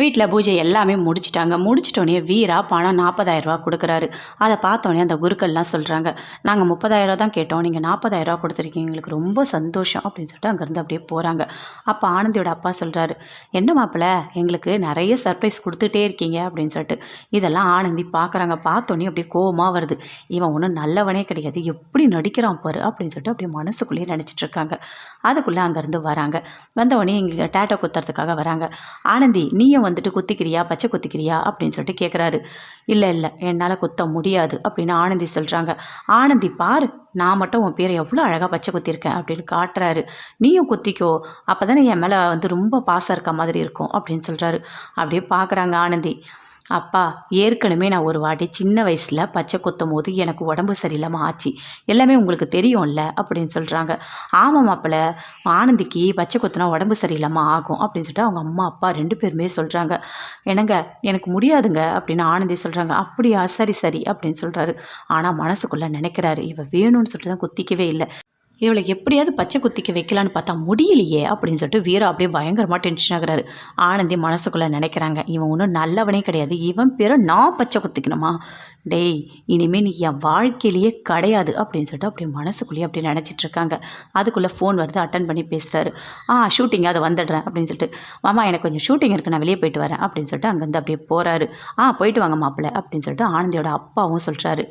வீட்டில் பூஜை எல்லாமே முடிச்சிட்டாங்க. முடிச்சிட்டோடனே வீரா பணம் நாற்பதாயிரரூவா கொடுக்குறாரு. அதை பார்த்தோன்னே அந்த குருக்கள்லாம் சொல்கிறாங்க நாங்கள் முப்பதாயிரரூவா தான் கேட்டோம். நீங்கள் நாற்பதாயிரரூவா கொடுத்துருக்கீங்க. எங்களுக்கு ரொம்ப சந்தோஷம். அப்படின்னு சொல்லிட்டு அங்கேருந்து அப்படியே போகிறாங்க அப்போ ஆனந்தியோட அப்பா சொல்கிறாரு என்ன மாப்பிள்ள எங்களுக்கு நிறைய சர்ப்ரைஸ் கொடுத்துட்டே இருக்கீங்க. அப்படின்னு சொல்லிட்டு இதெல்லாம் ஆனந்தி பார்க்குறாங்க. பார்த்தோன்னே அப்படியே கோபமாக வருது. இவன் ஒன்றும் நல்லவனே கிடையாது. எப்படி நடிக்கிறான் பாரு. அப்படின்னு சொல்லிட்டு அப்படியே மனசுக்குள்ளேயே நினச்சிட்டு இருக்காங்க. அதுக்குள்ளே அங்கேருந்து வராங்க. வந்தவொடனே எங்களுக்கு டேட்டா குத்துறதுக்காக வராங்க. ஆனந்தி நீயும் வந்துட்டு குத்திக்கிறியா? பச்சை குத்திக்கிறியா? அப்படின்னு சொல்லிட்டு கேட்குறாரு இல்லை இல்லை என்னால் குத்த முடியாது அப்படின்னு ஆனந்தி சொல்கிறாங்க ஆனந்தி பாரு நான் மட்டும் உன் பேரை எவ்வளோ அழகாக பச்சை குத்திருக்கேன் அப்படின்னு காட்டுறாரு. நீயும் குத்திக்கோ. அப்போ தானே என் மேலே வந்து ரொம்ப பாசம் இருக்க மாதிரி இருக்கும் அப்படின்னு சொல்கிறாரு அப்படியே பார்க்குறாங்க ஆனந்தி. அப்பா ஏற்கனவே நான் ஒரு வாட்டி சின்ன வயசில் பச்சை கொத்தும் போது எனக்கு உடம்பு சரியில்லாமல் ஆச்சு. எல்லாமே உங்களுக்கு தெரியும்ல? அப்படின்னு சொல்கிறாங்க ஆமாம் மாப்பிள்ள ஆனந்திக்கு பச்சை கொத்துனா உடம்பு சரியில்லாமல் ஆகும் அப்படின்னு சொல்லிட்டு அவங்க அம்மா அப்பா ரெண்டு பேருமே சொல்கிறாங்க என்னங்க எனக்கு முடியாதுங்க அப்படின்னு ஆனந்தி சொல்கிறாங்க அப்படியா? சரி சரி அப்படின்னு சொல்கிறாரு ஆனால் மனசுக்குள்ளே நினைக்கிறாரு. இவ வேணும்னு சொல்லிட்டு தான் குத்திக்கவே இல்லை. இவளை எப்படியாவது பச்சை குத்திக்க வைக்கலான்னு பார்த்தா முடியலையே அப்படின்னு சொல்லிட்டு வீரா அப்படியே பயங்கரமாக டென்ஷன் ஆகிறாரு. ஆனந்தி மனசுக்குள்ளே நினைக்கிறாங்க இவன் ஒன்றும் நல்லவனே கிடையாது இவன் பேரை நான் பச்சை குத்திக்கணுமா? டேய் இனிமேல் நீ என் வாழ்க்கையிலேயே கிடையாது அப்படின்னு சொல்லிட்டு அப்படியே மனசுக்குள்ளேயே அப்படி நினச்சிட்டு இருக்காங்க. அதுக்குள்ளே ஃபோன் வருது அட்டன் பண்ணி பேசுகிறாரு ஆ ஷூட்டிங் அதை வந்துடுறேன் அப்படின்னு சொல்லிட்டு மாமா எனக்கு கொஞ்சம் ஷூட்டிங் இருக்குது நான் வெளியே போயிட்டு வரேன் அப்படின்னு சொல்லிட்டு அங்கேருந்து அப்படியே போகிறாரு ஆ போயிட்டு வாங்க மாப்பிள்ளை அப்படின்னு சொல்லிட்டு ஆனந்தியோட அப்பாவும் சொல்கிறாரு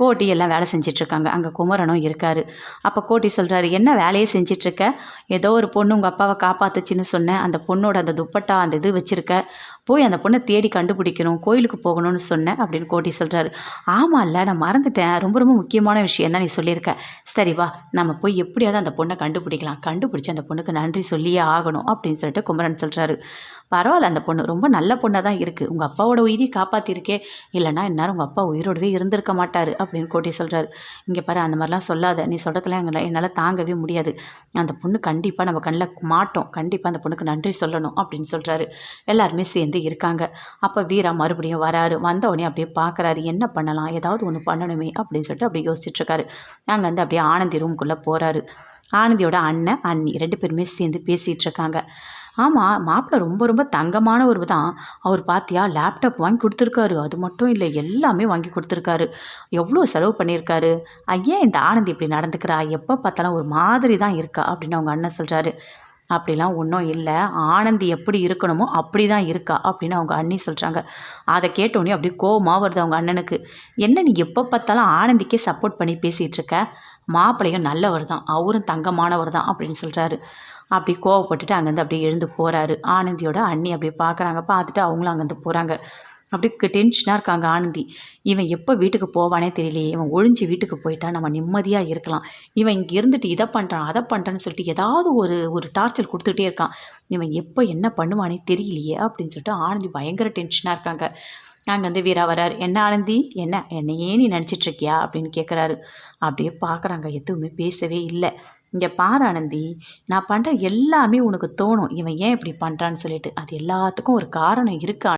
கோட்டி எல்லாம் வேலை செஞ்சிட்ருக்காங்க. அங்கே குமரனும் இருக்கார். அப்போ கோட்டி சொல்கிறாரு என்ன வேலையை செஞ்சிட்ருக்க? ஏதோ ஒரு பொண்ணு உங்கள் அப்பாவை காப்பாத்துச்சின்னு சொன்னேன் அந்த பொண்ணோட அந்த துப்பட்டா அந்த இது வச்சுருக்க. போய் அந்த பொண்ணை தேடி கண்டுபிடிக்கணும் கோயிலுக்கு போகணும்னு சொன்னேன் அப்படின்னு கோட்டி சொல்கிறாரு ஆமாம் இல்லை நான் மறந்துட்டேன். ரொம்ப ரொம்ப முக்கியமான விஷயம் தான் நீ சொல்லியிருக்க. சரி வா நம்ம போய் எப்படியாவது அந்த பொண்ணை கண்டுபிடிக்கலாம். கண்டுபிடிச்சி அந்த பொண்ணுக்கு நன்றி சொல்லியே ஆகணும் அப்படின்னு சொல்லிட்டு குமரன் சொல்கிறாரு பரவாயில்ல அந்த பொண்ணு ரொம்ப நல்ல பொண்ணாக தான் இருக்குது உங்கள் அப்பாவோட உயிரி காப்பாற்றிருக்கே இல்லைன்னா இந்நேரம் உங்கள் அப்பா உயிரோடவே இருந்திருக்க மாட்டார். அப்படின்னு கோட்டி சொல்கிறாரு இங்கே பாரு அந்த மாதிரிலாம் சொல்லாத. நீ சொல்கிறதுலாம் எங்களை என்னால் தாங்கவே முடியாது. அந்த பொண்ணு கண்டிப்பாக நம்ம கண்ணில் மாட்டோம். கண்டிப்பாக அந்த பொண்ணுக்கு நன்றி சொல்லணும் அப்படின்னு சொல்கிறாரு எல்லாருமே சேர்ந்து இருக்காங்க. அப்போ வீரா மறுபடியும் வராரு. வந்தவொடனே அப்படியே பார்க்குறாரு என்ன பண்ணலாம்? ஏதாவது ஒன்று பண்ணணுமே அப்படின்னு சொல்லிட்டு அப்படியே யோசிச்சுட்ருக்காரு நாங்கள் வந்து அப்படியே ஆனந்தி ரூம்குள்ளே போகிறாரு ஆனந்தியோட அண்ணன் அண்ணி ரெண்டு பேருமே சேர்ந்து பேசிகிட்டு இருக்காங்க ஆமாம் மாப்பிள்ளை ரொம்ப ரொம்ப தங்கமானவர் தான். அவர் பார்த்தியா லேப்டாப் வாங்கி கொடுத்துருக்காரு. அது மட்டும் இல்லை எல்லாமே வாங்கி கொடுத்துருக்காரு. எவ்வளோ செலவு பண்ணியிருக்காரு ஐயன் இந்த ஆனந்தி இப்படி நடந்துக்கிறா? எப்போ பார்த்தாலும் ஒரு மாதிரி தான் இருக்கா? அப்படின்னு அவங்க அண்ணன் சொல்கிறாரு அப்படிலாம் ஒன்றும் இல்லை. ஆனந்தி எப்படி இருக்கணுமோ அப்படி தான் இருக்கா அப்படின்னு அவங்க அண்ணி சொல்கிறாங்க அதை கேட்டோன்னே அப்படியே கோவமாக வருது அவங்க அண்ணனுக்கு. என்ன நீ எப்போ பார்த்தாலும் ஆனந்திக்கே சப்போர்ட் பண்ணி பேசிகிட்டு இருக்க? மாப்பிள்ளையும் நல்லவர் தான். அவரும் தங்கமானவர் தான் அப்படின்னு சொல்கிறாரு அப்படி கோவப்பட்டுட்டு அங்கேருந்து அப்படியே எழுந்து போகிறாரு ஆனந்தியோட அண்ணி அப்படியே பார்க்குறாங்க. பார்த்துட்டு அவங்களும் அங்கேருந்து போகிறாங்க அப்படியே டென்ஷனாக இருக்காங்க ஆனந்தி. இவன் எப்போ வீட்டுக்கு போவானே தெரியலையே. இவன் ஒழிஞ்சு வீட்டுக்கு போயிட்டா நம்ம நிம்மதியாக இருக்கலாம். இவன் இங்கே இருந்துட்டு இதை பண்ணுறான் அதை பண்ணுறான்னு சொல்லிட்டு ஏதாவது ஒரு ஒரு டார்ச்சர் கொடுத்துட்டே இருக்கான். இவன் எப்போ என்ன பண்ணுவானே தெரியலையே அப்படின்னு சொல்லிட்டு ஆனந்தி பயங்கர டென்ஷனாக இருக்காங்க. அங்கே வந்து வீரா வரார். என்ன ஆனந்தி? என்ன? என்னையே நீ நினச்சிட்ருக்கியா அப்படின்னு கேட்குறாரு அப்படியே பார்க்குறாங்க எதுவுமே பேசவே இல்லை. இங்கே பாரு ஆனந்தி. நான் பண்ணுற எல்லாமே உனக்கு தோணும். இவன் ஏன் இப்படி பண்ணுறான்னு சொல்லிட்டு. அது எல்லாத்துக்கும் ஒரு காரணம் இருக்கா